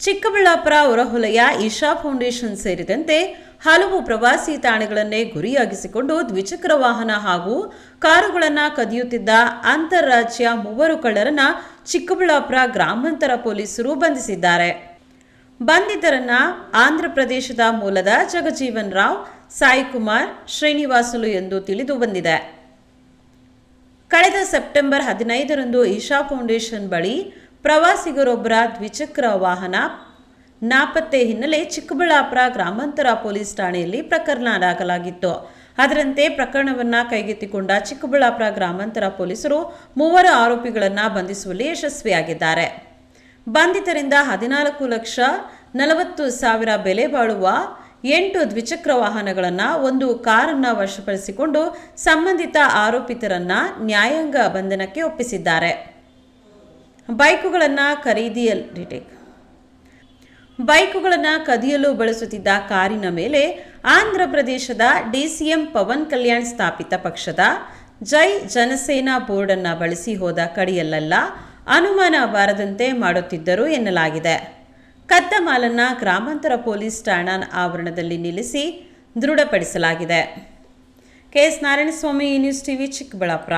Chikkaballapur ಹೊರಹೊಲೆಯ Isha foundation ಸೇರಿದಂತೆ ಹಲವು ಪ್ರವಾಸಿ ತಾಣಗಳನ್ನೇ ಗುರಿಯಾಗಿಸಿಕೊಂಡು ದ್ವಿಚಕ್ರ ವಾಹನ ಹಾಗೂ ಕಾರುಗಳನ್ನು ಕದಿಯುತ್ತಿದ್ದ ಅಂತಾರಾಜ್ಯ ಮೂವರು ಕಳ್ಳರನ್ನ ಚಿಕ್ಕಬಳ್ಳಾಪುರ ಗ್ರಾಮಾಂತರ ಪೊಲೀಸರು ಬಂಧಿಸಿದ್ದಾರೆ. ಬಂಧಿತರನ್ನ ಆಂಧ್ರಪ್ರದೇಶದ ಮೂಲದ ಜಗಜೀವನ್ ರಾವ್, ಸಾಯಿ ಕುಮಾರ್, ಶ್ರೀನಿವಾಸುಲು ಎಂದು ತಿಳಿದು ಬಂದಿದೆ. ಕಳೆದ ಸೆಪ್ಟೆಂಬರ್ ಹದಿನೈದರಂದು ಈಶಾ ಫೌಂಡೇಶನ್ ಬಳಿ ಪ್ರವಾಸಿಗರೊಬ್ಬರ ದ್ವಿಚಕ್ರ ವಾಹನ ನಾಪತ್ತೆ ಹಿನ್ನೆಲೆ ಚಿಕ್ಕಬಳ್ಳಾಪುರ ಗ್ರಾಮಾಂತರ ಪೊಲೀಸ್ ಠಾಣೆಯಲ್ಲಿ ಪ್ರಕರಣ ದಾಖಲಾಗಿತ್ತು. ಅದರಂತೆ ಪ್ರಕರಣವನ್ನು ಕೈಗೆತ್ತಿಕೊಂಡ ಚಿಕ್ಕಬಳ್ಳಾಪುರ ಗ್ರಾಮಾಂತರ ಪೊಲೀಸರು ಮೂವರು ಆರೋಪಿಗಳನ್ನು ಬಂಧಿಸುವಲ್ಲಿ ಯಶಸ್ವಿಯಾಗಿದ್ದಾರೆ. ಬಂಧಿತರಿಂದ ಹದಿನಾಲ್ಕು ಲಕ್ಷ ನಲವತ್ತು ಸಾವಿರ ಬೆಲೆ ಬಾಳುವ ಎಂಟು ದ್ವಿಚಕ್ರ ವಾಹನಗಳನ್ನು ಒಂದು ಕಾರನ್ನು ವಶಪಡಿಸಿಕೊಂಡು ಸಂಬಂಧಿತ ಆರೋಪಿತರನ್ನ ನ್ಯಾಯಾಂಗ ಬಂಧನಕ್ಕೆ ಒಪ್ಪಿಸಿದ್ದಾರೆ. ಬೈಕುಗಳನ್ನು ಖರೀದಿಯಲ್, ರಿಟೇಕ್. ಬೈಕುಗಳನ್ನು ಕದಿಯಲು ಬಳಸುತ್ತಿದ್ದ ಕಾರಿನ ಮೇಲೆ ಆಂಧ್ರ ಪ್ರದೇಶದ ಡಿಸಿಎಂ ಪವನ್ ಕಲ್ಯಾಣ್ ಸ್ಥಾಪಿತ ಪಕ್ಷದ ಜೈ ಜನಸೇನಾ ಬೋರ್ಡನ್ನು ಬಳಸಿ ಹೋದ ಕಡಿಯಲ್ಲೆಲ್ಲ, ಅನುಮಾನ ಬಾರದಂತೆ ಮಾಡುತ್ತಿದ್ದರು ಎನ್ನಲಾಗಿದೆ. ಕದ್ದ ಮಾಲನ್ನು ಗ್ರಾಮಾಂತರ ಪೊಲೀಸ್ ಠಾಣಾ ಆವರಣದಲ್ಲಿ ನಿಲ್ಲಿಸಿ ದೃಢಪಡಿಸಲಾಗಿದೆ. K S Narayanaswamy, news TV, Chikkaballapur.